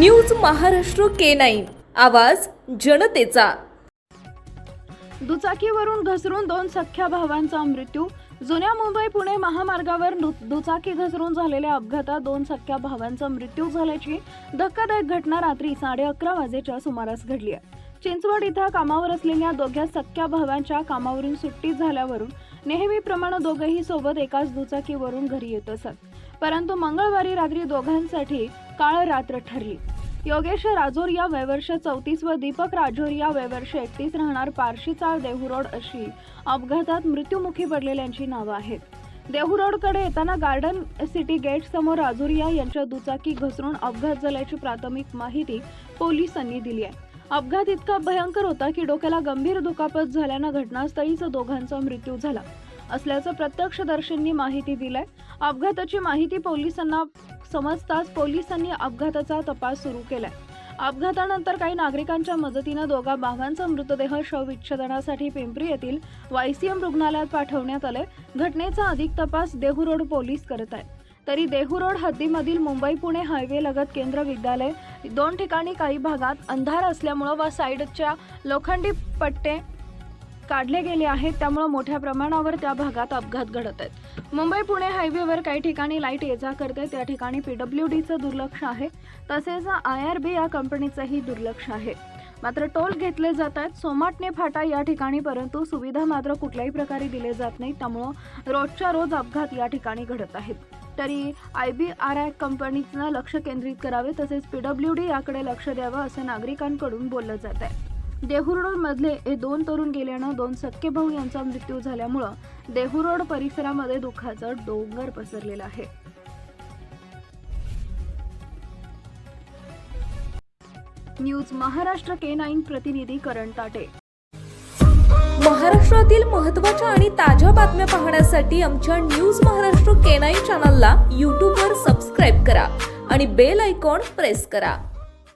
News Maharashtra K nine. आवाज जनतेचा. दुचाकीवरून घसरून दोन सख्ख्या भावांचा मृत्यू. जुन्या मुंबई पुणे महामार्गावर दु- दुचाकी घसरून झालेल्या अपघातात दोन सख्ख्या भावांचा मृत्यू झाल्याची धक्कादायक घटना रात्री साडे अकरा वाजेच्या सुमारास घडली आहे. चिंचवड इथं कामावर असलेल्या दोघ्या सख्या भावांच्या कामावरून सुट्टी झाल्यावरून नेहमीप्रमाणे दोघंही सोबत एकाच दुचाकीवरून घरी येत असत. परंतु मंगळवारी रात्री दोघांसाठी काळ रात्र ठरली. योगेश राजोरिया वयवर्ष चौतीस व दीपक राजोरिया वयवर्ष एकतीस राहणार पारशीचाळ देहू रोड अशी अपघातात मृत्युमुखी पडलेल्यांची नावं आहेत. देहू रोडकडे येताना गार्डन सिटी गेट समोर राजुरिया यांच्या दुचाकी घसरून अपघात झाल्याची प्राथमिक माहिती पोलिसांनी दिली आहे. अपघात इतका भयंकर होता की डोक्याला गंभीर दुखापत झाल्यानं घटनास्थळीच दोघांचा मृत्यू झाला. असल्याचं प्रत्यक्षदर्शींनी माहिती दिलंय. अपघाताची माहिती पोलिसांना समजताच पोलिसांनी अपघाताचा तपास सुरू केलाय. अपघातानंतर काही नागरिकांच्या मदतीनं दोघा बाघांचा मृतदेह शवविच्छेदनासाठी पिंपरी येथील वायसीएम रुग्णालयात पाठवण्यात आले घटनेचा अधिक तपास देहू रोड पोलीस करत आहेत तरी देहू रोड हद्दीमधील मुंबई पुणे हायवे लगत केंद्र विद्यालय दोन ठिकाणी काही भागात अंधार असल्यामुळं व साईडच्या लोखंडी पट्टे काढले गेले आहेत त्यामुळे मोठ्या प्रमाणावर त्या भागात अपघात घडत आहेत. मुंबई पुणे हायवेवर काही ठिकाणी लाइट ये जा करते त्या ठिकाणी पीडब्ल्यू डीचं दुर्लक्ष आहे. तसेच आय आर बी या कंपनीचंही दुर्लक्ष आहे. मात्र टोल घेतले जात आहेत सोमाटणे फाटा या ठिकाणी परंतु सुविधा मात्र कुठल्याही प्रकारे दिले जात नाही त्यामुळं रोजच्या रोज अपघात या ठिकाणी घडत आहेत. तरी आय बी आर आय कंपनीचं लक्ष केंद्रित करावे तसेच पीडब्ल्यू डी याकडे लक्ष द्यावं असं नागरिकांकडून बोललं जात आहे. देहू हे दोन तरुण गेल्यानं दोन सख्खे भाऊ यांचा मृत्यू झाल्यामुळं देहुरोड परिसरामध्ये दुःखाचं डोंगर पसरलेलं आहे. न्यूज महाराष्ट्र के नाईन प्रतिनिधी करण ताटे. महाराष्ट्रातील महत्त्वाच्या आणि ताज्या बातम्या पाहण्यासाठी आमच्या न्यूज महाराष्ट्र के नाईन चॅनलला यूट्यूबवर सबस्क्राईब करा आणि बेल आयकॉन प्रेस करा.